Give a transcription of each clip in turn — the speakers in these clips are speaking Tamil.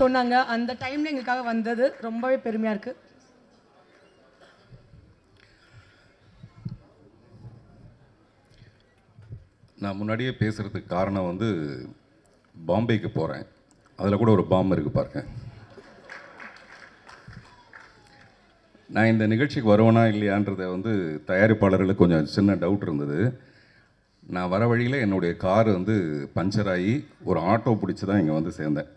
சொன்னாங்க. அந்த டைமில் எங்களுக்காக வந்தது ரொம்பவே பெருமையாக இருக்குது நான் முன்னாடியே பேசுகிறதுக்கு காரணம் வந்து பாம்பேக்கு போகிறேன் அதில் கூட ஒரு பாம்பு இருக்குது பாருங்க. நான் இந்த நிகழ்ச்சிக்கு வருவேனா இல்லையான்றதை வந்து தயாரிப்பாளர்களுக்கு கொஞ்சம் சின்ன டவுட் இருந்தது. நான் வர வழியில் என்னுடைய கார் வந்து பஞ்சர் ஆகி ஒரு ஆட்டோ பிடிச்சி தான் இங்கே வந்து சேர்ந்தேன்.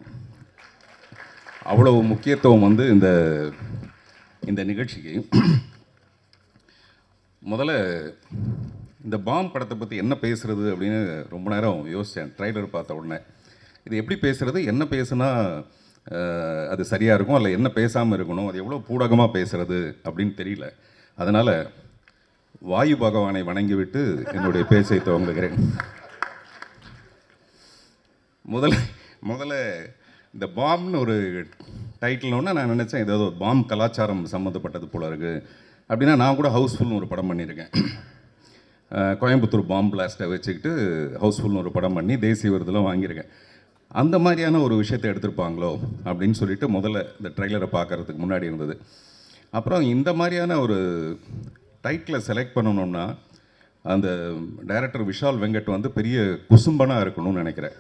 அவ்வளவு முக்கியத்துவம் வந்து இந்த இந்த நிகழ்ச்சிக்கு. முதல்ல இந்த பாம் படத்தை பற்றி என்ன பேசுகிறது அப்படின்னு ரொம்ப நேரம் யோசித்தேன் ட்ரைலர் பார்த்த உடனே. இது எப்படி பேசுகிறது என்ன பேசுனா அது சரியாக இருக்கும்? அல்ல என்ன பேசாமல் இருக்கணும்? அது எவ்வளோ பூடகமாக பேசுகிறது அப்படின்னு தெரியல. அதனால் வாயு பகவானை வணங்கிவிட்டு என்னுடைய பேச்சை துவங்குகிறேன். முதல்ல முதல்ல இந்த பாம்னு ஒரு டைட்டில்னோடனே நான் நினச்சேன். ஏதாவது பாம் கலாச்சாரம் சம்மந்தப்பட்டது போல இருக்குது அப்படின்னா நான் கூட ஹவுஸ்ஃபுல்னு ஒரு படம் பண்ணியிருக்கேன். கோயம்புத்தூர் பாம் பிளாஸ்ட்டை வச்சுக்கிட்டு ஹவுஸ்ஃபுல்னு ஒரு படம் பண்ணி தேசிய விருதுலாம் வாங்கியிருக்கேன். அந்த மாதிரியான ஒரு விஷயத்தை எடுத்திருப்பாங்களோ அப்படின்னு சொல்லிட்டு முதல்ல இந்த ட்ரைலரை பார்க்கறதுக்கு முன்னாடி இருந்தது. அப்புறம் இந்த மாதிரியான ஒரு டைட்டிலை செலக்ட் பண்ணணும்னா அந்த டைரக்டர் விஷால் வெங்கட் வந்து பெரிய குசும்பனாக இருக்கணும்னு நினைக்கிறேன்.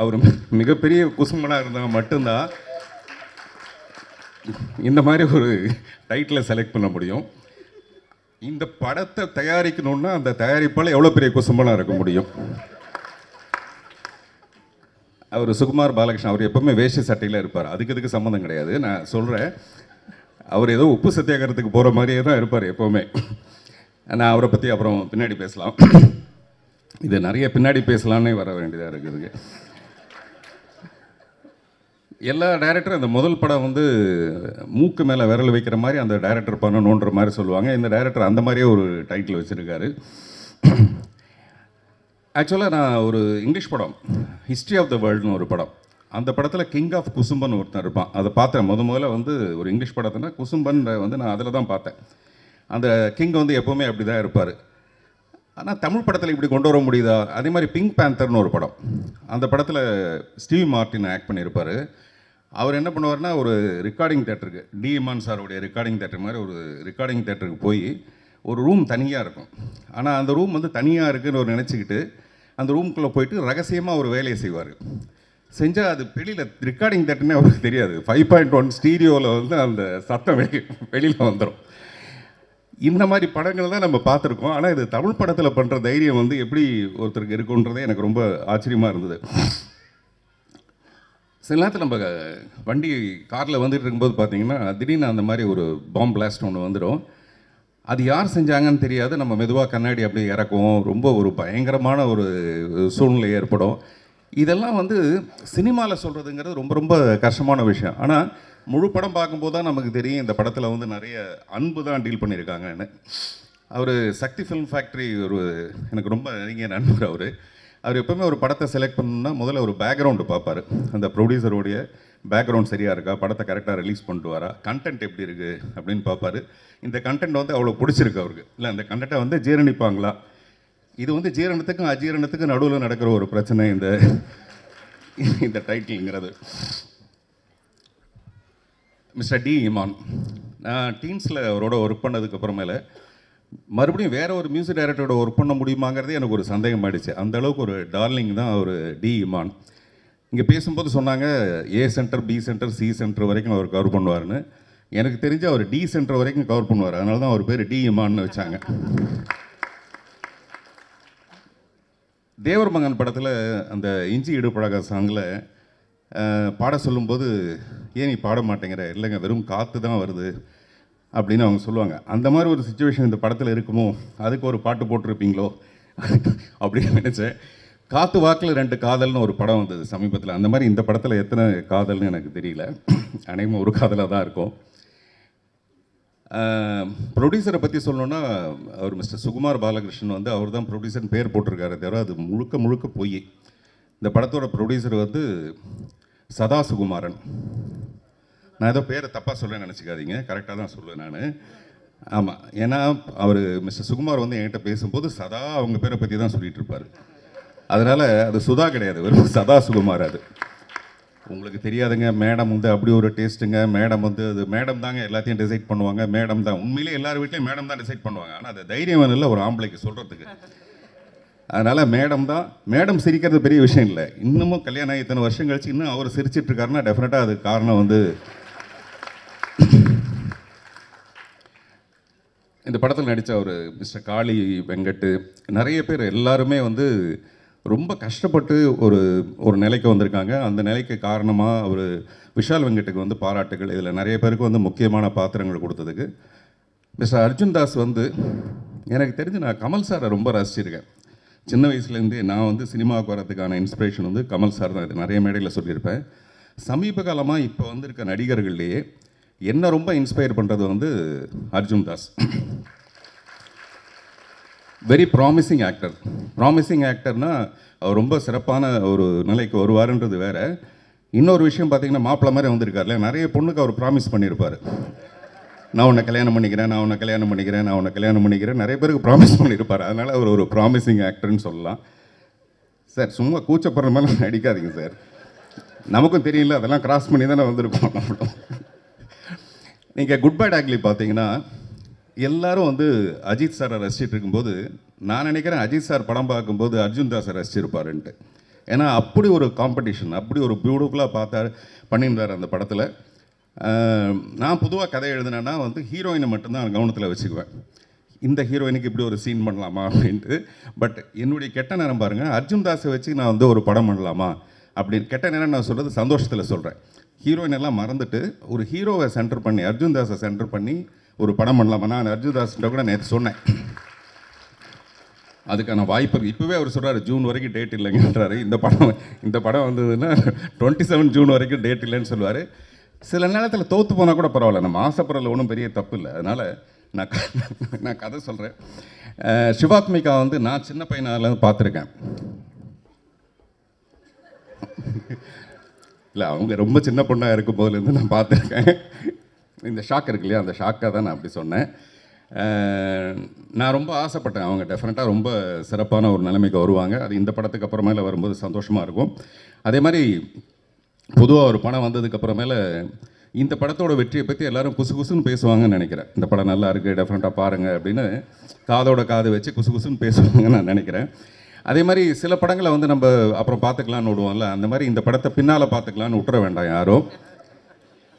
அவர் மிகப்பெரிய குசும்பனாக இருந்தால் மட்டும்தான் இந்த மாதிரி ஒரு டைட்டிலை செலக்ட் பண்ண முடியும். இந்த படத்தை தயாரிக்கணும்னா அந்த தயாரிப்பால் எவ்வளோ பெரிய குசும்பனாக இருக்க முடியும்? அவர் சுகுமார் பாலகிருஷ்ணன் அவர் எப்பவுமே வேஷ்டி சட்டையில் இருப்பார். அதுக்கு இதுக்கு சம்மந்தம் கிடையாது. நான் சொல்கிறேன் அவர் ஏதோ உப்பு சத்தியாகிறதுக்கு போகிற மாதிரியே தான் இருப்பார் எப்போவுமே. நான் அவரை பற்றி அப்புறம் பின்னாடி பேசலாம். இது நிறைய பின்னாடி பேசலான்னே வர வேண்டியதாக இருக்குதுங்க எல்லா டேரக்டரும் இந்த முதல் படம் வந்து மூக்கு மேலே விரல் வைக்கிற மாதிரி அந்த டேரக்டர் பண்ணணுன்ற மாதிரி சொல்லுவாங்க. இந்த டைரக்டர் அந்த மாதிரியே ஒரு டைட்டில் வச்சுருக்காரு. ஆக்சுவலாக நான் ஒரு இங்கிலீஷ் படம் ஹிஸ்ட்ரி ஆஃப் த வேர்ல்டுன்னு ஒரு படம். அந்த படத்தில் கிங் ஆஃப் குசும்பன் ஒருத்தன் இருப்பான். அதை பார்த்தேன். முத முதல்ல வந்து ஒரு இங்கிலீஷ் படத்தினா குசும்பன் வந்து நான் அதில் தான் பார்த்தேன். அந்த கிங் வந்து எப்போவுமே அப்படி தான் இருப்பார். ஆனால் தமிழ் படத்தில் இப்படி கொண்டு வர முடியுதா? அதே மாதிரி பிங்க் பேந்தர்னு ஒரு படம். அந்த படத்தில் ஸ்டீவ் மார்ட்டின் ஆக்ட் பண்ணியிருப்பார். அவர் என்ன பண்ணுவார்னா ஒரு ரெக்கார்டிங் தேட்டருக்கு டி இமான் சாருடைய ரெக்கார்டிங் தேட்டர் மாதிரி ஒரு ரெக்கார்டிங் தேட்டருக்கு போய் ஒரு ரூம் தனியாக இருக்கும். ஆனால் அந்த ரூம் வந்து தனியாக இருக்குன்னு ஒரு நினச்சிக்கிட்டு அந்த ரூம்குள்ளே போயிட்டு ரகசியமாக ஒரு வேலையை செய்வார். செஞ்சால் அது வெளியில் ரெக்கார்டிங் தேட்டர்னே அவருக்கு தெரியாது. ஃபைவ் பாயிண்ட் ஒன் ஸ்டீரியோவில் வந்து அந்த சத்தம் வெளி வெளியில் வந்துடும் இந்த மாதிரி படங்கள் தான் நம்ம பார்த்துருக்கோம். ஆனால் இது தமிழ் படத்தில் பண்ணுற தைரியம் வந்து எப்படி ஒருத்தருக்கு இருக்குன்றதே எனக்கு ரொம்ப ஆச்சரியமாக இருந்தது. சில நேரத்தில் நம்ம வண்டி காரில் வந்துட்டு இருக்கும்போது பார்த்தீங்கன்னா திடீர்னு அந்த மாதிரி ஒரு பாம் பிளாஸ்ட் ஒன்று வந்துடும் அது யார் செஞ்சாங்கன்னு தெரியாது. நம்ம மெதுவாக கண்ணாடி அப்படியே இறக்குவோம். ரொம்ப ஒரு பயங்கரமான ஒரு சூழ்நிலை ஏற்படும். இதெல்லாம் வந்து சினிமாவில் சொல்கிறதுங்கிறது ரொம்ப ரொம்ப கஷ்டமான விஷயம். ஆனால் முழு படம் பார்க்கும்போது தான் நமக்கு தெரியும் இந்த படத்தில் வந்து நிறைய அன்பு தான் டீல் பண்ணியிருக்காங்கன்னு. அவர் சக்தி ஃபிலிம் ஃபேக்ட்ரி ஒரு எனக்கு ரொம்ப நெருங்கிய நண்பர் அவர். அவர் எப்பவுமே ஒரு படத்தை செலக்ட் பண்ணணும்னா முதல்ல ஒரு பேக்ரவுண்டு பார்ப்பார். அந்த ப்ரொடியூசருடைய பேக்ரவுண்ட் சரியாக இருக்கா? படத்தை கரெக்டாக ரிலீஸ் பண்ணிட்டு வரா கண்டென்ட் எப்படி இருக்குது அப்படின்னு பார்ப்பாரு. இந்த கண்டென்ட் வந்து அவ்வளோ பிடிச்சிருக்கு அவருக்கு. இல்லை அந்த கண்டென்ட்டை வந்து ஜீரணிப்பாங்களா? இது வந்து ஜீரணத்துக்கும் அஜீரணத்துக்கும் நடுவில் நடக்கிற ஒரு பிரச்சனை இந்த இந்த டைட்டில்ங்கிறது மிஸ்டர் டி இமான் நான் டீன்ஸில் அவரோட ஒர்க் பண்ணதுக்கு அப்புறமேல மறுபடியும் வேற ஒரு மியூசிக் டைரக்டரோட ஒர்க் பண்ண முடியுமாங்கிறதே எனக்கு ஒரு சந்தேகம் ஆயிடுச்சு. அந்த அளவுக்கு ஒரு டார்லிங் தான் ஒரு டி இமான். இங்கே பேசும்போது சொன்னாங்க A center B center C center வரைக்கும் அவர் கவர் பண்ணுவார்னு எனக்கு தெரிஞ்சு அவர் டி சென்டர் வரைக்கும் கவர் பண்ணுவார். அதனால தான் அவர் பேர் டி இமான்னு வச்சாங்க. தேவர் மகன் படத்தில் அந்த இஞ்சி இடுப்பழக சாங்கில் பாட சொல்லும்போது ஏன் நீ பாட மாட்டேங்கிற? இல்லைங்க வெறும் காற்று தான் வருது. அப்படின்னு அவங்க சொல்லுவாங்க. அந்த மாதிரி ஒரு சுச்சுவேஷன் இந்த படத்தில் இருக்குமோ? அதுக்கு ஒரு பாட்டு போட்டிருப்பீங்களோ? அப்படின்னு நினச்சேன். காத்து வாக்கில் ரெண்டு காதல்னு ஒரு படம் வந்தது சமீபத்தில். அந்த மாதிரி இந்த படத்தில் எத்தனை காதல்னு எனக்கு தெரியல. அனைவரும் ஒரு காதலாக தான் இருக்கும். ப்ரொடியூசரை பற்றி சொல்லணுன்னா அவர் மிஸ்டர் சுகுமார் பாலகிருஷ்ணன் வந்து அவர் தான் ப்ரொடியூசர்னு பேர் போட்டிருக்காரு தவிர அது முழுக்க முழுக்க பொய். இந்த படத்தோட ப்ரொடியூசர் வந்து சதா சுகுமாரன் நான் ஏதோ பேரை தப்பாக சொல்ல நினச்சிக்காதீங்க. கரெக்டாக தான் சொல்லுவேன் நான். ஆமாம் ஏன்னா அவர் மிஸ்டர் சுகுமார் வந்து என்கிட்ட பேசும்போது சதா அவங்க பேரை பற்றி தான் சொல்லிட்டு இருப்பார். அதனால் அது சுதா கிடையாது. வெறும் சதா சுகுமார் அது. உங்களுக்கு தெரியாதுங்க மேடம் வந்து அப்படி ஒரு டேஸ்ட்டுங்க மேடம் வந்து அது மேடம் தாங்க எல்லாத்தையும் டிசைட் பண்ணுவாங்க. மேடம் தான். உண்மையிலே எல்லார் வீட்லையும் மேடம் தான் டிசைட் பண்ணுவாங்க. ஆனால் அது தைரியம் இல்லை ஒரு ஆம்பளைக்கு சொல்கிறதுக்கு அதனால் மேடம் தான். மேடம் சிரிக்கிறது பெரிய விஷயம் இல்லை. இன்னமும் கல்யாணம் ஆகி இத்தனை வருஷம் கழிச்சு இன்னும் அவர் சிரிச்சிட்ருக்காருன்னா டெஃபினட்டாக அது காரணம் வந்து இந்த படத்தில் நடித்த ஒரு மிஸ்டர் காளி வெங்கட்டு நிறைய பேர் எல்லாருமே வந்து ரொம்ப கஷ்டப்பட்டு ஒரு ஒரு நிலைக்கு வந்திருக்காங்க. அந்த நிலைக்கு காரணமாக ஒரு விஷால் வெங்கட்டுக்கு வந்து பாராட்டுகள். இதில் நிறைய பேருக்கு வந்து முக்கியமான பாத்திரங்கள் கொடுத்ததுக்கு. மிஸ்டர் அர்ஜுன் தாஸ் வந்து எனக்கு தெரிஞ்சு நான் கமல் சாரை ரொம்ப ரசிச்சிருக்கேன். சின்ன வயசுலேருந்தே நான் வந்து சினிமாவுக்கு வரதுக்கான இன்ஸ்பிரேஷன் வந்து கமல் சார் தான். இது நிறைய மேடையில் சொல்லியிருப்பேன். சமீப காலமாக இப்போ வந்திருக்க நடிகர்கள்லேயே என்ன ரொம்ப இன்ஸ்பயர் பண்ணுறது வந்து Arjun Das. Very promising actor promising ஆக்டர்னா அவர் ரொம்ப சிறப்பான ஒரு நிலைக்கு வருவாருன்றது வேறு. இன்னொரு விஷயம் பார்த்தீங்கன்னா மாப்பிள்ள மாதிரி வந்திருக்காருல நிறைய பொண்ணுக்கு அவர் ப்ராமிஸ் பண்ணியிருப்பார் நான் உன்னை கல்யாணம் பண்ணிக்கிறேன் நான் உன்னை கல்யாணம் பண்ணிக்கிறேன் நான் உன்னை கல்யாணம் பண்ணிக்கிறேன் நிறைய பேருக்கு ப்ராமிஸ் பண்ணியிருப்பார் அதனால் அவர் ஒரு ப்ராமிசிங் ஆக்டர்னு சொல்லலாம். சார் சும்மா கூச்சப்படுற மாதிரி நடிக்காதீங்க சார். நமக்கும் தெரியல அதெல்லாம் கிராஸ் பண்ணி தானே வந்திருக்கோம். நம்மளும் நீங்கள் குட் பை டாக்லி பார்த்தீங்கன்னா எல்லாரும் வந்து அஜித் சாரை ரசிச்சுட்டு இருக்கும்போது நான் நினைக்கிறேன் அஜித் சார் படம் பார்க்கும்போது அர்ஜுன் தாஸை ரசிச்சிருப்பாருன்ட்டு. ஏன்னா அப்படி ஒரு காம்படிஷன் அப்படி ஒரு பியூட்டிஃபுல்லாக பார்த்தாரு பண்ணியிருந்தார் அந்த படத்தில். நான் பொதுவாக கதை எழுதினேன்னா வந்து ஹீரோயினை மட்டும்தான் கவனத்தில் வச்சுக்குவேன். இந்த ஹீரோயினுக்கு இப்படி ஒரு சீன் பண்ணலாமா அப்படின்ட்டு. பட் என்னுடைய கெட்ட நேரம் பாருங்கள் அர்ஜுன் தாஸை வச்சு நான் வந்து ஒரு படம் பண்ணலாமா அப்படின்னு கெட்ட நேரம் நான் சொல்கிறது சந்தோஷத்தில் சொல்கிறேன் ஹீரோயின் எல்லாம் மறந்துட்டு ஒரு ஹீரோவை சென்டர் பண்ணி அர்ஜுன் தாஸை சென்டர் பண்ணி ஒரு படம் பண்ணலாமா? நான் அர்ஜுன் தாஸ்கிட்ட கூட நேற்று சொன்னேன். அதுக்கான வாய்ப்பு இப்போவே அவர் சொல்கிறாரு ஜூன் வரைக்கும் டேட் இல்லைங்கன்றாரு. இந்த படம் இந்த படம் வந்ததுன்னா டுவெண்ட்டி செவன் ஜூன் வரைக்கும் டேட் இல்லைன்னு சொல்லுவார். சில நேரத்தில் தோற்று போனால் கூட பரவாயில்ல. நம்ம ஆசைப்படுறதுல ஒன்றும் பெரிய தப்பு இல்லை. அதனால் நான் க- நான் கதை சொல்கிறேன் சிவாத்மிகா வந்து நான் சின்ன பையனாலேருந்து பார்த்துருக்கேன். இல்லை அவங்க ரொம்ப சின்ன பொண்ணாக இருக்கும் போதுலேருந்து நான் பார்த்துருக்கேன். இந்த ஷாக் இருக்கு இல்லையா? அந்த ஷாக்காக தான் நான் அப்படி சொன்னேன். நான் ரொம்ப ஆசைப்பட்டேன் அவங்க டெஃபினட்டாக ரொம்ப சிறப்பான ஒரு நிலைமைக்கு வருவாங்க. அது இந்த படத்துக்கு அப்புறமேல வரும்போது சந்தோஷமாக இருக்கும். அதே மாதிரி பொதுவாக ஒரு படம் வந்ததுக்கப்புறமேல இந்த படத்தோட வெற்றியை பற்றி எல்லாரும் குசு குசுன்னு பேசுவாங்கன்னு நினைக்கிறேன். இந்த படம் நல்லா இருக்குது டெஃபினட்டாக பாருங்கள் அப்படின்னு காதோட காது வச்சு குசு குசுன்னு பேசுவாங்கன்னு நான் நினைக்கிறேன். அதே மாதிரி சில படங்களை வந்து நம்ம அப்புறம் பார்த்துக்கலான்னு விடுவோம்ல. அந்த மாதிரி இந்த படத்தை பின்னால் பார்த்துக்கலான்னு விட்டுற வேண்டாம் யாரும்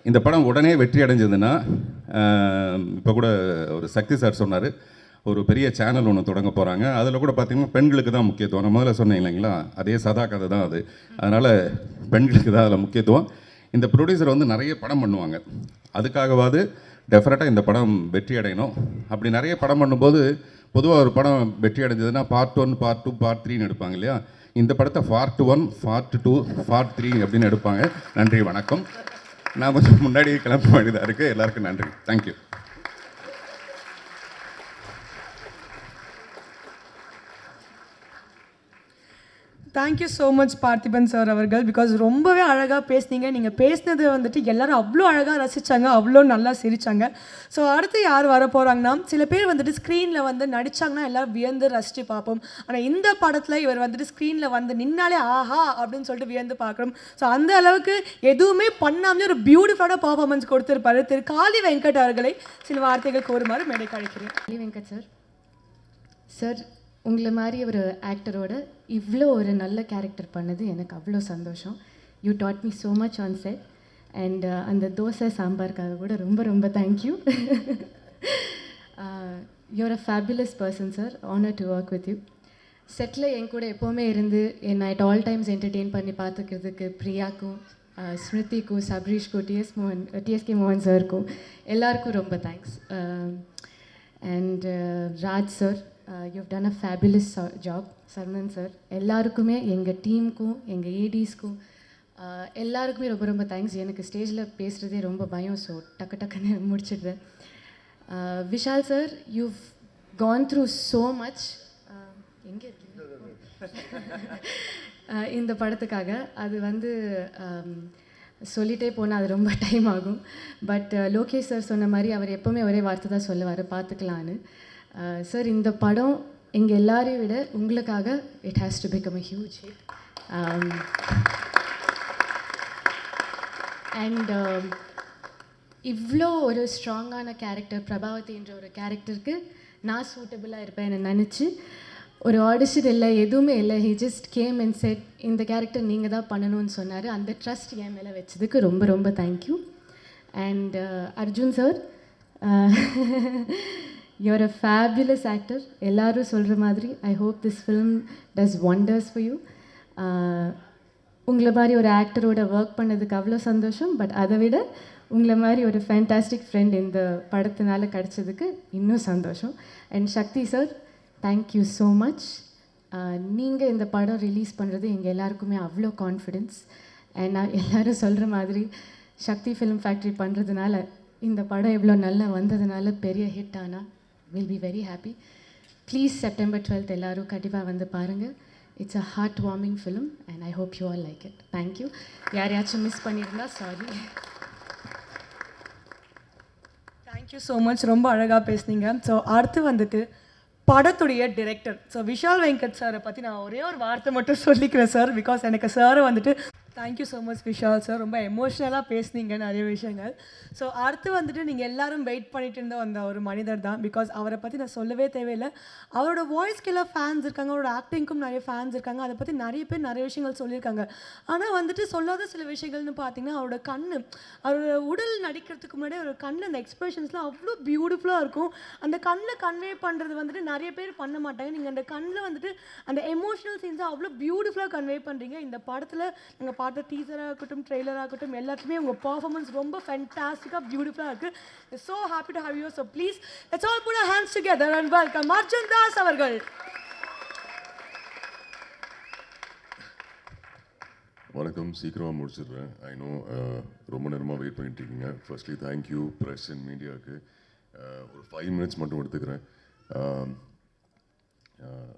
இந்த படம் உடனே வெற்றி அடைஞ்சதுன்னா இப்போ கூட ஒரு சக்தி சார் சொன்னார். ஒரு பெரிய சேனல் ஒன்று தொடங்க போகிறாங்க அதில் கூட பார்த்தீங்கன்னா பெண்களுக்கு தான் முக்கியத்துவம். நான் முதல்ல சொன்னேன் இல்லைங்களா? அதே சதா கதை தான் அது. அதனால் பெண்களுக்கு தான் அதில் முக்கியத்துவம். இந்த ப்ரொடியூசர் வந்து நிறைய படம் பண்ணுவாங்க. அதுக்காகவாது டெஃபரட்டாக இந்த படம் வெற்றி அடையணும். அப்படி நிறைய படம் பண்ணும்போது பொதுவாக ஒரு படம் வெற்றி அடைஞ்சதுன்னா part one part two part த்ரீன்னு எடுப்பாங்க இல்லையா? இந்த படத்தை part one part two part three அப்படின்னு எடுப்பாங்க. நன்றி வணக்கம். நான் கொஞ்சம் முன்னாடி கிளம்ப வேண்டியதாக இருக்குது எல்லாருக்கும் நன்றி. Thank you thank you so much Parthiban sir அவர்கள். பிகாஸ் ரொம்பவே அழகாக பேசுனீங்க. நீங்கள் பேசினது வந்துட்டு எல்லாரும் அவ்வளோ அழகாக ரசித்தாங்க அவ்வளோ நல்லா சிரித்தாங்க ஸோ அடுத்து யார் வர போகிறாங்கன்னா சில பேர் வந்துட்டு ஸ்க்ரீனில் வந்து நடித்தாங்கன்னா எல்லோரும் வியந்து ரசித்து பார்ப்போம். ஆனால் இந்த படத்தில் இவர் வந்துட்டு ஸ்க்ரீனில் வந்து நின்னாலே ஆஹா! அப்படின்னு சொல்லிட்டு வியந்து பார்க்குறோம் ஸோ அந்த அளவுக்கு எதுவுமே பண்ணாமலே ஒரு பியூட்டிஃபுல்லான பர்ஃபார்மன்ஸ் கொடுத்துருப்பாரு திரு. காளி வெங்கட் அவர்களை. சில வார்த்தைகள் கோருமாறு மேடை கழிக்கிறேன் காளி வெங்கட் சார் சார் உங்களை மாதிரி ஒரு ஆக்டரோட இவ்வளோ ஒரு நல்ல கேரக்டர் பண்ணது எனக்கு அவ்வளோ சந்தோஷம். You taught me so much on set and அந்த தோசை சாம்பாருக்காக கூட ரொம்ப ரொம்ப thank you you're a fabulous person sir honour to work with you settle என் கூட எப்போவுமே இருந்து என்னை அட் ஆல் டைம்ஸ் என்டர்டெயின் பண்ணி பார்த்துக்கிறதுக்கு பிரியாக்கும் uh, ஸ்மிருதிக்கும் சப்ரீஷ்க்கும் டிஎஸ் மோகன் uh, டிஎஸ்கே மோகன் சாருக்கும் எல்லாருக்கும் ரொம்ப thanks and um, uh, Raj sir you done a fabulous job sermon sir எல்லாருக்குமே எங்கள் டீமுக்கும் எங்கள் ஏடிஸ்க்கும் uh, எல்லாருக்குமே ரொம்ப ரொம்ப தேங்க்ஸ் எனக்கு ஸ்டேஜில் பேசுகிறதே ரொம்ப பயம். ஸோ டக்கு டக்குன்னு முடிச்சிடுறேன். Uh, Vishal sir you've gone through so much எங்கே இருக்கீங்க? Uh, இந்த படத்துக்காக. அது வந்து சொல்லிகிட்டே சொல்லிட்டே போனால் அது ரொம்ப டைம் ஆகும். பட் லோகேஷ் சார் சொன்ன மாதிரி அவர் எப்போவுமே ஒரே வார்த்தை தான் சொல்லுவார். பார்த்துக்கலான்னு Uh, சார் இந்த படம் எங்கள் எல்லாரையும் விட உங்களுக்காக it has to become a huge hit and இவ்வளோ ஒரு ஸ்ட்ராங்கான கேரக்டர் பிரபாவதின்ற ஒரு கேரக்டருக்கு நான் சூட்டபிளாக இருப்பேன் நினச்சி ஒரு ஆடிஷன் இல்லை எதுவுமே இல்லை. He just came and said இந்த கேரக்டர் நீங்கள் தான் பண்ணணும்னு சொன்னார். அந்த ட்ரஸ்ட் என் மேலே வச்சதுக்கு ரொம்ப ரொம்ப thank you and Arjun sir you're a fabulous actor எல்லாரும் சொல்கிற மாதிரி I hope this film does wonders for you உங்களை மாதிரி ஒரு ஆக்டரோட ஒர்க் பண்ணதுக்கு அவ்வளோ சந்தோஷம். பட் அதை விட உங்களை மாதிரி ஒரு ஃபேண்டாஸ்டிக் ஃப்ரெண்ட் இந்த படத்தினால கிடச்சதுக்கு இன்னும் சந்தோஷம். And Sakthi sir thank you so much நீங்கள் இந்த படம் ரிலீஸ் பண்ணுறது எங்கள் எல்லாருக்குமே அவ்வளோ கான்ஃபிடென்ஸ் அண்ட் நான் எல்லோரும் சொல்கிற மாதிரி சக்தி ஃபிலிம் ஃபேக்ட்ரி பண்ணுறதுனால இந்த படம் எவ்வளோ நல்லா வந்ததுனால பெரிய ஹிட் ஆனால் will be very happy please September twelfth எல்லாரும் கண்டிப்பாக வந்து பாருங்கள் it's a heart warming film and I hope you all like it thank you யாரையாச்சும் மிஸ் பண்ணியிருந்தா sorry thank you so much ரொம்ப அழகாக பேசுனீங்க. ஸோ அடுத்து வந்துட்டு படத்துடைய டிரெக்டர் ஸோ விஷால் வெங்கட் சாரை பற்றி நான் ஒரே ஒரு வார்த்தை மட்டும் சொல்லிக்கிறேன் சார் பிகாஸ் எனக்கு சாரை வந்துட்டு thank you so much Vishal sir ரொம்ப எமோஷ்னலாக பேசுனீங்க நிறைய விஷயங்கள். ஸோ அடுத்து வந்துட்டு நீங்கள் எல்லாரும் வெயிட் பண்ணிட்டு இருந்த அந்த ஒரு மனிதர் தான். பிகாஸ் அவரை பற்றி நான் சொல்லவே தேவையில்லை. அவரோட வாய்ஸ்க்கு எல்லாம் ஃபேன்ஸ் இருக்காங்க. அவரோட ஆக்டிங்க்கும் நிறைய ஃபேன்ஸ் இருக்காங்க. அதை பற்றி நிறைய பேர் நிறைய விஷயங்கள் சொல்லியிருக்காங்க. ஆனால் வந்துட்டு சொல்லாத சில விஷயங்கள்னு பார்த்தீங்கன்னா அவரோட கண்ணு அவரோட உடல் நடிக்கிறதுக்கு முன்னாடி அவரோட கண்ணில் அந்த எக்ஸ்பிரஷன்ஸ்லாம் அவ்வளோ பியூட்டிஃபுல்லாக இருக்கும். அந்த கண்ணில் கன்வே பண்ணுறது வந்துட்டு நிறைய பேர் பண்ண மாட்டாங்க. நீங்கள் அந்த கண்ணில் வந்துட்டு அந்த எமோஷனல் சீன்ஸை அவ்வளோ பியூட்டிஃபுல்லாக கன்வே பண்ணுறீங்க இந்த படத்தில் நீங்கள் பார்த்த டீசராக இருக்கட்டும் ட்ரெய்லராக இருக்கட்டும் எல்லாத்துலேயுமே உங்கள் பர்ஃபார்மன்ஸ் ரொம்ப ஃபென்டாஸ்டிக்காக பியூட்டிஃபுல்லாக இருக்குது so happy to have you so please it's all put hands together and welcome Arjun Das அவர்கள். வணக்கம் சீக்கிரமாக முடிச்சிடுறேன். ஐ நோ uh, ரொம்ப நேரமாக வெயிட் பண்ணிட்டு இருக்கீங்க. ஃபர்ஸ்ட்லி தேங்க்யூ ப்ரெஸ் அண்ட் மீடியாவுக்கு ஒரு ஃபைவ் மினிட்ஸ் மட்டும் எடுத்துக்கிறேன். Um, uh,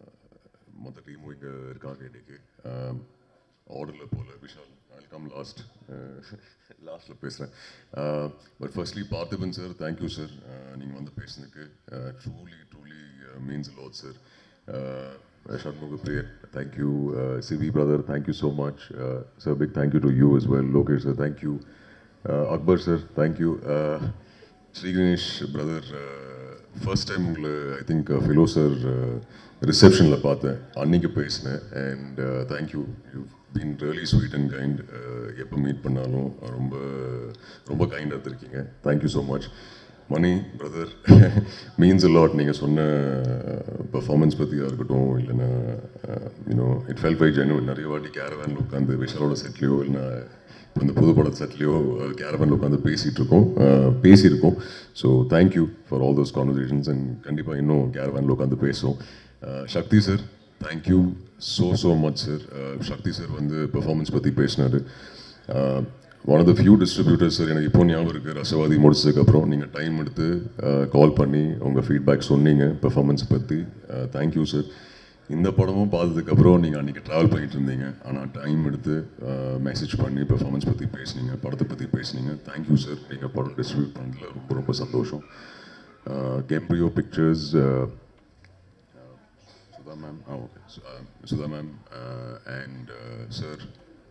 மொத்த டீமும் இங்கே இருக்காங்க இன்றைக்கி um, ஆர்டரில் போல விஷால் ஐ கம் லாஸ்ட் லாஸ்ட்டில் பேசுகிறேன் but firstly Parthiban sir thank you sir நீங்கள் வந்து பேசுனதுக்கு truly truly means lot sir Shanmuga Priyar thank you CV brother thank you so much sir big thank you to you is well Lokesh sir thank you Akbar sir thank you Sri Ganesh brother first time உங்களை ஐ திங்க் ஃபெலோ சார் ரிசப்ஷனில் பார்த்தேன் அன்னைக்கு பேசினேன் and thank you you been really sweet and kind எப்போ மீட் பண்ணாலும் ரொம்ப ரொம்ப கைண்டாக இருந்திருக்கீங்க thank you so much Mani brother means lot நீங்கள் சொன்ன uh, பெர்ஃபார்மன்ஸ் பற்றியாக இருக்கட்டும் இல்லைன்னா you know it fell by ஜெனு நிறைய வாட்டி கேரவேனில் உட்காந்து விஷாலோட செட்லேயோ இல்லைன்னா இப்போ இந்த புது படத்து செட்லேயோ கேரவேனில் uh, உட்காந்து பேசிகிட்டு இருக்கோம் uh, பேசியிருக்கோம். So thank you for all those conversations and கண்டிப்பாக இன்னும் கேரவேனில் உட்காந்து பேசுவோம். Sakthi sir thank you so so much sir Sakthi sir வந்து பெர்ஃபார்மன்ஸ் பற்றி பேசினார். One of the few distributors sir எனக்கு இப்போ ஞாபகம் இருக்குது ரசவாதி முடிச்சதுக்கப்புறம் நீங்கள் டைம் எடுத்து uh, கால் பண்ணி உங்கள் ஃபீட்பேக் சொன்னீங்க பெர்ஃபார்மன்ஸ் பற்றி தேங்க்யூ சார் இந்த படமும் பார்த்ததுக்கப்புறம் நீங்கள் அன்றைக்கி ட்ராவல் பண்ணிகிட்டு இருந்தீங்க. ஆனால் டைம் எடுத்து uh, மெசேஜ் பண்ணி பெர்ஃபார்மன்ஸ் பற்றி பேசுனீங்க படத்தை பற்றி பேசுனீங்க. தேங்க்யூ சார் நீங்கள் படம் டிஸ்ட்ரிபியூட் பண்ணல ரொம்ப ரொம்ப சந்தோஷம். Uh, Caprio pictures Sudha ma'am ah okay Sudha ma'am and sir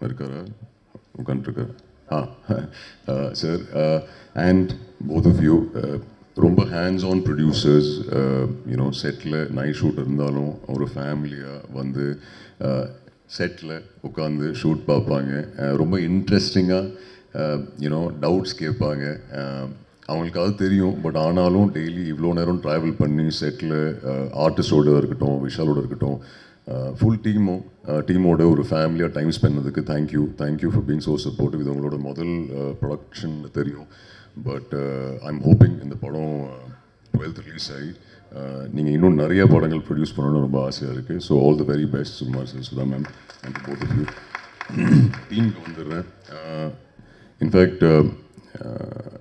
இருக்காரா உட்காந்துருக்கார் ஆ sir and both of you ரொம்ப hands on producers you know settle night shoot இருந்தாலும் ஒரு ஃபேமிலியாக வந்து செட்டில் உட்காந்து ஷூட் பார்ப்பாங்க. ரொம்ப இன்ட்ரெஸ்டிங்காக யூனோ டவுட்ஸ் கேட்பாங்க. அவங்களுக்கு அது தெரியும். பட் ஆனாலும் டெய்லி இவ்வளோ நேரம் ட்ராவல் பண்ணி செட்டில் ஆர்டிஸ்டோடு இருக்கட்டும் விஷாலோட இருக்கட்டும் ஃபுல் டீமும் டீமோட ஒரு ஃபேமிலியாக டைம் ஸ்பெண்ட் பண்ணதுக்கு thank you thank you for being so supportive இது உங்களோட முதல் ப்ரொடக்ஷன் தெரியும். பட் ஐம் ஹோப்பிங் இந்த படம் டுவெல்த் ரிலீஸ் ஆகி நீங்கள் இன்னும் நிறைய படங்கள் ப்ரொடியூஸ் பண்ணணும்னு ரொம்ப ஆசையாக இருக்குது so all the very best சுமார் sir Sudha ma'am and both of you டீமுக்கு வந்துடுறேன். இன்ஃபேக்ட்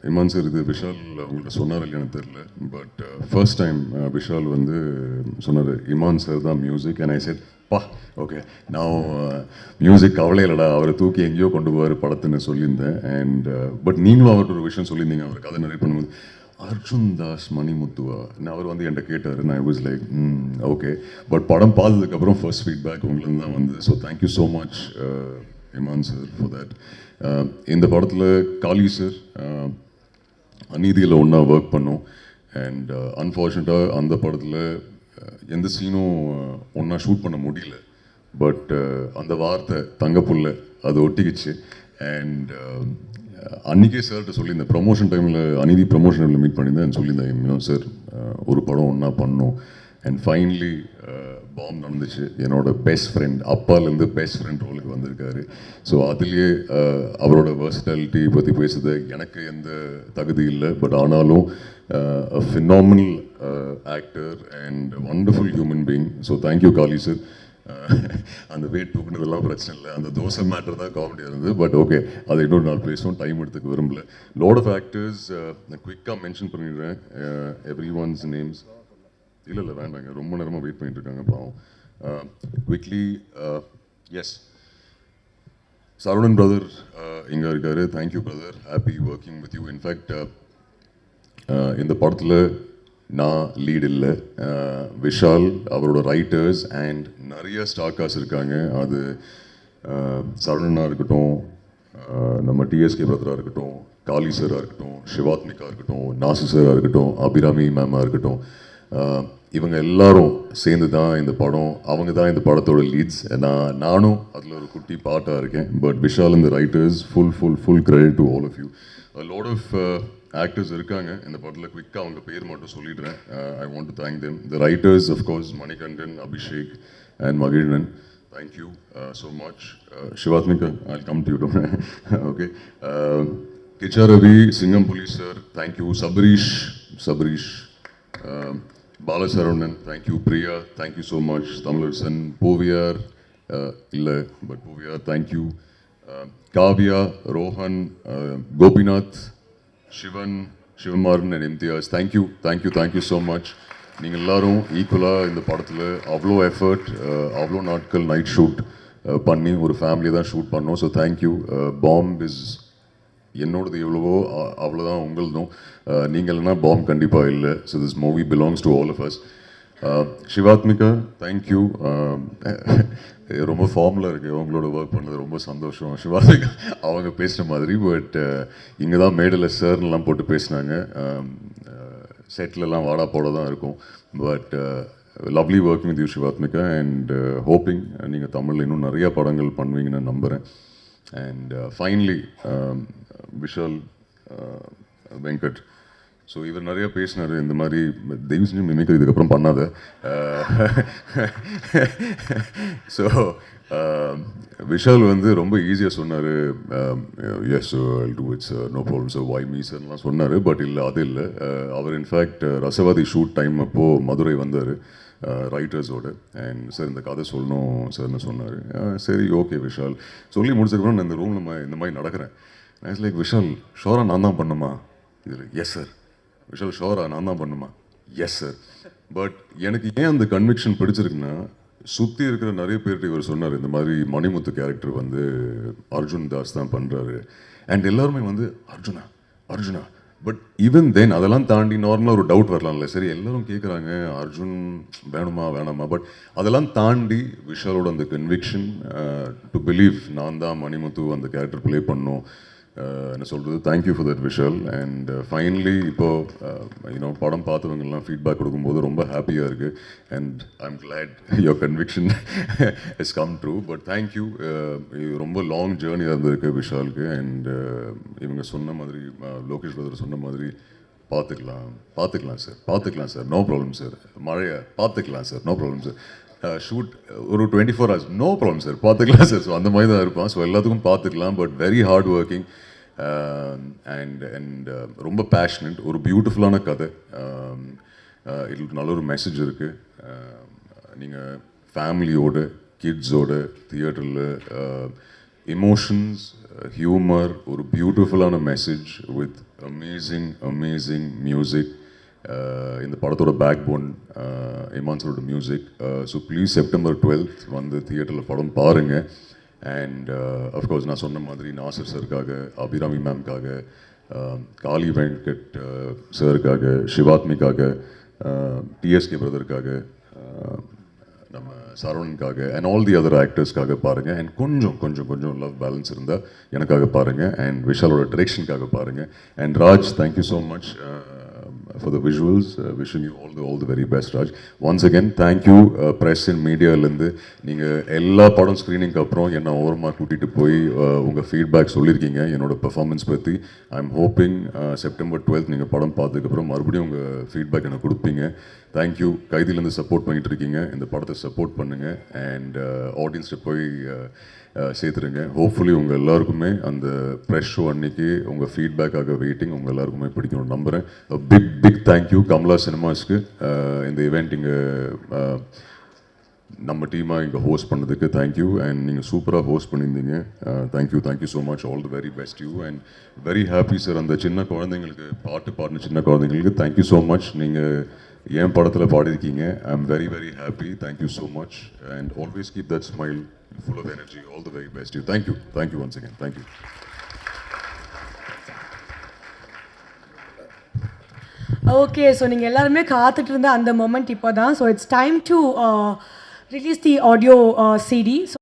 இமான் சார் இது விஷால் உங்கள்கிட்ட சொன்னார் இல்லையான்னு தெரில பட் ஃபர்ஸ்ட் டைம் விஷால் வந்து சொன்னார் இமான் சார் தான் மியூசிக் அண்ட் ஐ செட் பா ஓகே நான் மியூசிக் கவலை இல்லைடா. அவரை தூக்கி எங்கேயோ கொண்டு போவார் படத்துன்னு சொல்லியிருந்தேன். அண்ட் பட் நீங்களும் அவர்கிட்ட ஒரு விஷயம் சொல்லியிருந்தீங்க. அவர் கதை நிறைய பண்ணும்போது அர்ஜுன் தாஸ் மணிமுத்துவா? நான் அவர் வந்து என்கிட்ட கேட்டார். நான் வாஸ் லைக் ஓகே பட் படம் பார்த்ததுக்கப்புறம் ஃபர்ஸ்ட் ஃபீட்பேக் உங்களுக்கு தான் வந்து so thank you so much Imman sir for that இந்த படத்தில் காலி சார் அநீதியில் ஒன்றா ஒர்க் பண்ணோம். அண்ட் அன்ஃபார்ச்சுனேட்டாக அந்த படத்தில் எந்த சீனும் ஒன்றா ஷூட் பண்ண முடியல. பட் அந்த வார்த்தை தங்கப்புள்ள அது ஒட்டிக்கிச்சு. அண்ட் அன்றைக்கே சார்கிட்ட சொல்லியிருந்தேன். ப்ரமோஷன் டைமில் அநீதி ப்ரமோஷன் டைமில் மீட் பண்ணியிருந்தேன். சொல்லியிருந்தேன் இன்னும் சார் ஒரு படம் ஒன்றா பண்ணோம் அண்ட் ஃபைனலி பாம் நடந்துச்சு. என்னோட பெஸ்ட் ஃப்ரெண்ட் அப்பாலேருந்து பெஸ்ட் ஃப்ரெண்ட் ரோலுக்கு வந்திருக்காரு. ஸோ அதுலேயே uh, அவரோட பர்சனாலிட்டி பற்றி பேசுறது எனக்கு எந்த தகுதி இல்லை. பட் ஆனாலும் phenomenal actor and wonderful human being so thank you Kaali sir அந்த வெயிட் தூக்குனதெல்லாம் பிரச்சனை இல்லை. அந்த தோசை மேட்டர் தான் காமெடியாக இருந்தது. பட் ஓகே அதை இன்னொரு நாள் பேசுவோம். டைம் எடுத்துக்க விரும்பல. லோட் ஆஃப் ஆக்டர்ஸ் நான் குயிக்காக மென்ஷன் பண்ணிடுறேன். எவ்ரி ஒன்ஸ் நேம்ஸ் இல்லை இல்லை வேண்டாங்க. ரொம்ப நேரமாக வெயிட் பண்ணிட்டு இருக்காங்க பாவம். குவிக்லி எஸ் சரவணன் பிரதர் இங்கே இருக்காரு. Thank you brother happy working with you in fact இந்த படத்தில் நான் லீட் இல்லை. விஷால் அவரோட ரைட்டர்ஸ் அண்ட் நிறைய ஸ்டார்காஸ் இருக்காங்க. அது அஹ், இருக்கட்டும் நம்ம டிஎஸ்கே பிரதராக இருக்கட்டும் காளி சராக இருக்கட்டும் சிவாத்மிகா இருக்கட்டும் நாசு சராக இருக்கட்டும் அபிராமி மேமாக இருக்கட்டும் இவங்க எல்லாரும் சேர்ந்து தான் இந்த படம் அவங்க தான் இந்த படத்தோட லீட்ஸ் நான் நானும் அதில் ஒரு குட்டி பாட்டாக இருக்கேன். பட் விஷால் இந்த writers full full full credit to all of you lot of actors இருக்காங்க. இந்த படத்தில் குவிக்காக அவங்க பேர் மட்டும் சொல்லிடுறேன். I want to thank them the writers of course Manikandan Abhishek and Magizhnan thank you so much Shivathmika I come to you okay Kichcha Ravi Singam Puli sir thank you Sabareesh Sabareesh Balasaravanan thank you Priya thank you so much Tamizharasan பூவியார் இல்லை but பூவியார் thank you Kavya Rohan Gopinath Sivan சிவன்மாரன் and Imtiaz thank you thank you thank you so much நீங்கள் எல்லாரும் ஈக்குவலாக இந்த படத்தில் அவ்வளோ எஃபர்ட் அவ்வளோ நாட்கள் நைட் ஷூட் பண்ணி ஒரு ஃபேமிலி தான் ஷூட் பண்ணோம் ஸோ தேங்க்யூ பாம்ப் இஸ் என்னோடது எவ்வளவோ அவ்வளோதான் உங்களதும். நீங்கள் இல்லைன்னா பாம் கண்டிப்பாக இல்லை. So this movie belongs to all of us Shivathmika thank you ரொம்ப ஃபார்மில் இருக்குது அவங்களோட ஒர்க் பண்ணது ரொம்ப சந்தோஷம். சிவாத்மிகா அவங்க பேசின மாதிரி பட் இங்கே தான் மேடில் சார்லாம் போட்டு பேசினாங்க. செட்லலாம் வாடா போட தான் இருக்கும். But lovely working with you Shivathmika. And hoping நீங்கள் தமிழில் இன்னும் நிறையா படங்கள் பண்ணுவீங்கன்னு நம்புகிறேன் and finally Vishal Venkat. So இவர் நிறைய பேசினார் இந்த மாதிரி தெய்வ செஞ்சு மிமிக்ரி இதுக்கப்புறம் பண்ணாத. ஸோ விஷால் வந்து ரொம்ப ஈஸியாக சொன்னார். Yes do it's no problem sir why me சார்லாம் சொன்னார் பட் இல்லை அது இல்லை. அவர் in fact Rasavathi shoot time அப்போது மதுரை வந்தார் ரைட்டர்ஸோட அண்ட் சார் இந்த கதை சொல்லணும் சார்னு சொன்னார். சரி ஓகே விஷால். சொல்லி முடிச்சதுக்கப்புறம் நான் இந்த ரூமில் இந்த மாதிரி நடக்கிறேன். ஐஸ் லைக் விஷால் ஷோரா நான் தான் பண்ணுமா? இதில் எஸ் சார் விஷால் ஷோரா நான் தான் பண்ணுமா? எஸ் சார் பட் எனக்கு ஏன் அந்த கன்விக்ஷன் பிடிச்சிருக்குன்னா சுற்றி இருக்கிற நிறைய பேர்கிட்ட இவர் சொன்னார் இந்த மாதிரி மணிமுத்து கேரக்டர் வந்து அர்ஜுன் தாஸ் தான் பண்ணுறாரு அண்ட் எல்லாருமே வந்து Arjuna Arjuna. But even then அதெல்லாம் தாண்டி நார்மலாக ஒரு டவுட் வரலாம்ல. சரி எல்லோரும் கேட்குறாங்க அர்ஜுன் வேணுமா வேணாமா? பட் அதெல்லாம் தாண்டி விஷாலோட அந்த கன்விக்ஷன் டு பிலீவ் நான் தான் மணிமுத்து அந்த கேரக்டர் ப்ளே பண்ணோம். என்ன சொல்கிறது thank you for that visual and finally இப்போது யூனோ படம் பார்த்தவங்கெல்லாம் ஃபீட்பேக் கொடுக்கும்போது ரொம்ப ஹாப்பியாக இருக்குது and I am glad your conviction is come true but thank you இது ரொம்ப லாங் ஜேர்னியாக இருந்திருக்கு விஷாலுக்கு. அண்ட் uh, இவங்க சொன்ன மாதிரி uh, லோகேஷ் பிரதர் சொன்ன மாதிரி பார்த்துக்கலாம். பார்த்துக்கலாம் சார் பார்த்துக்கலாம் சார் நோ ப்ராப்ளம் சார் மழையை? பார்த்துக்கலாம் sir no problem sir Uh, shoot uh, ஒரு twenty four hours no problem sir பார்த்துக்கலாம் சார் ஸோ அந்த மாதிரி தான் இருப்பான் ஸோ எல்லாத்துக்கும் பார்த்துக்கலாம் but very hard working and and ரொம்ப பேஷனட் ஒரு பியூட்டிஃபுல்லான கதை. Um, uh, இதில் நல்ல ஒரு மெசேஜ் இருக்குது நீங்கள் ஃபேமிலியோடு கிட்ஸோட தியேட்டரில் இமோஷன்ஸ் ஹியூமர் ஒரு பியூட்டிஃபுல்லான message with amazing amazing music இந்த படத்தோட backbone இமான்ஸோட music so please September twelfth வந்து தியேட்டரில் படம் பாருங்கள் அண்ட் அஃப்கோர்ஸ் நான் சொன்ன மாதிரி நாசர் சருக்காக அபிராமி மேம்காக காளி வெங்கட் சருக்காக சிவாத்மிக்காக டிஎஸ்கே பிரதருக்காக நம்ம சரவணனுக்காக அண்ட் ஆல் தி அதர் ஆக்டர்ஸ்க்காக பாருங்கள் அண்ட் கொஞ்சம் கொஞ்சம் கொஞ்சம் லவ் பேலன்ஸ் இருந்தால் எனக்காக பாருங்கள் அண்ட் விஷாலோட டிரெக்ஷனுக்காக பாருங்கள் and Raj thank you so much for the visuals wishing you all the all the very best Raj once again thank you press and மீடியாவிலேருந்து நீங்கள் எல்லா படம் ஸ்க்ரீனிங்க்கு அப்புறம் என்னை ஓரமாக கூட்டிகிட்டு போய் uh, உங்கள் ஃபீட்பேக் சொல்லியிருக்கீங்க என்னோட பெர்ஃபார்மன்ஸ் பற்றி I am hoping September twelfth நீங்கள் படம் பார்த்ததுக்கப்புறம் மறுபடியும் உங்கள் ஃபீட்பேக் எனக்கு கொடுப்பீங்க. தேங்க்யூ கைதிலேருந்து சப்போர்ட் பண்ணிகிட்டு இருக்கீங்க. இந்த படத்தை சப்போர்ட் பண்ணுங்கள் அண்ட் ஆடியன்ஸ்ட்டு போய் uh, சேர்த்துருங்க ஹோப்ஃபுல்லி உங்கள் எல்லாருக்குமே அந்த ப்ரெஷ் ஷோ அன்னைக்கு உங்கள் ஃபீட்பேக்காக வெயிட்டிங் உங்கள் எல்லாருக்குமே பிடிக்கும்னு நம்புகிறேன் big big thank you Kamala சினிமாஸ்க்கு. இந்த இவெண்ட் இங்கே நம்ம டீமாக இங்கே ஹோஸ்ட் பண்ணதுக்கு தேங்க்யூ அண்ட் நீங்கள் சூப்பராக ஹோஸ்ட் பண்ணியிருந்தீங்க. Thank you thank you so much all the very best you and very happy sir அந்த சின்ன குழந்தைங்களுக்கு பாட்டு பாடின சின்ன குழந்தைங்களுக்கு தேங்க்யூ ஸோ மச் நீங்கள் என் படத்தில் பாடியிருக்கீங்க? I am very very happy thank you so much and always keep that smile full of energy all the very best you thank you thank you once again thank you okay so நீங்கள் எல்லாருமே காத்துட்டு இருந்த அந்த மொமெண்ட் இப்போ தான் so it's time to release the audio CD